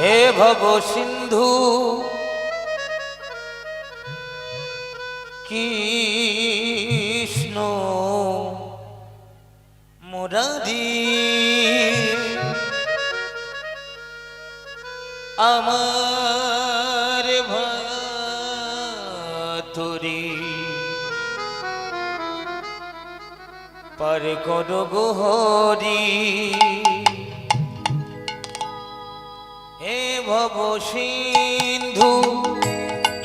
হে ভব সিন্ধু কৃষ্ণ মুরারি আমার ভাতুরি পার কর গোহরি। হে ভব সিন্ধু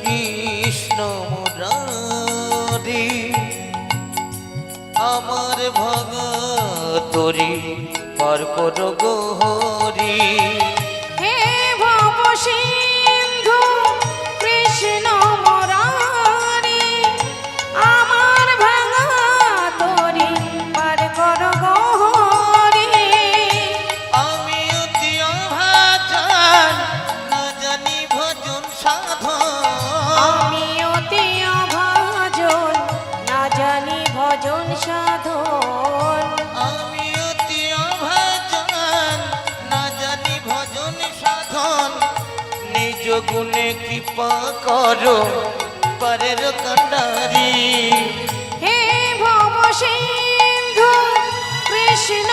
কৃষ্ণ মুরারি আমার ভগতরি পার কর গোহরি। হে ভব সিন্ধু গুণে কৃপা করো পরের কন্ডারি। হে ভব সিন্ধু কৃষ্ণ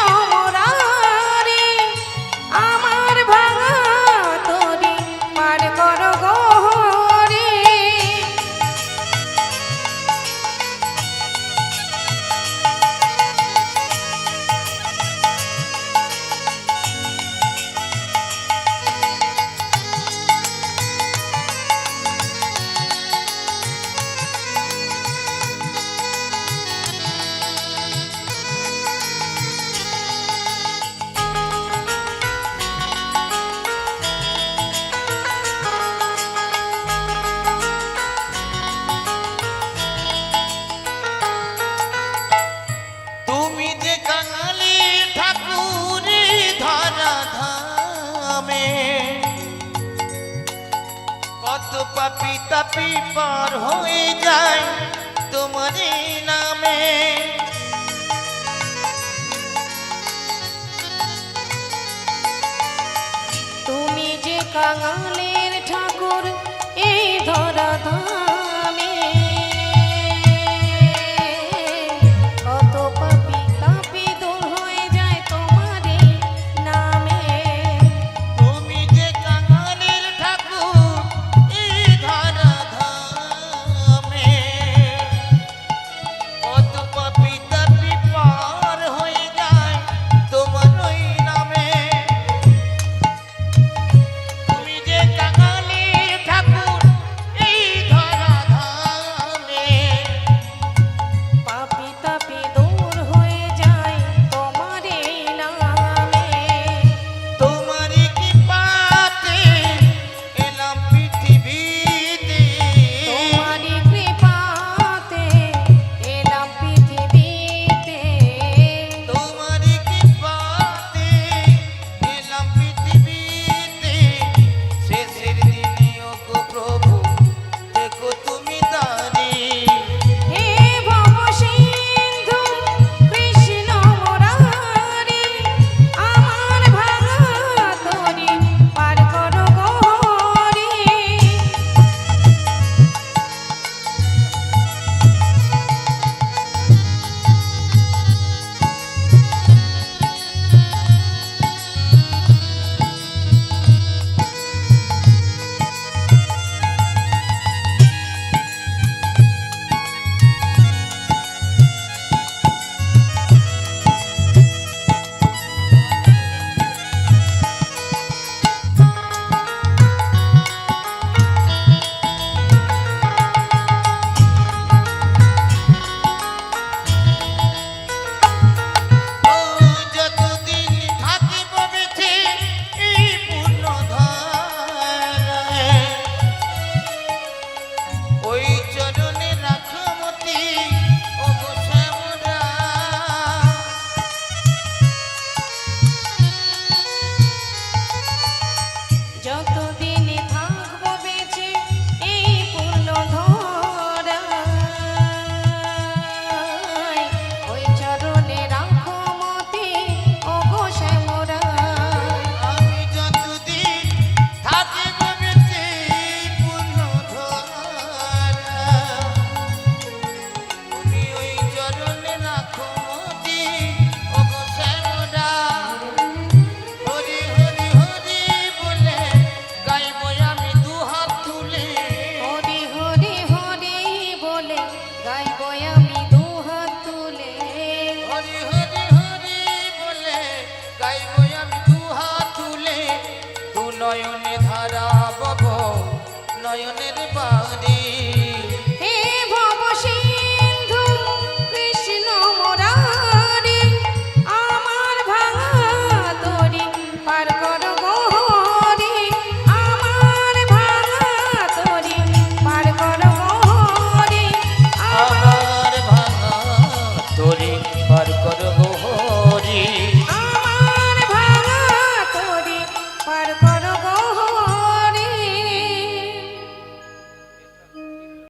কত পাপি তাপি পার হয়ে যায় তোমার নামে। তুমি যে কাঙালের ঠাকুর এই ধরা নয়নে ধারা বব নয়নের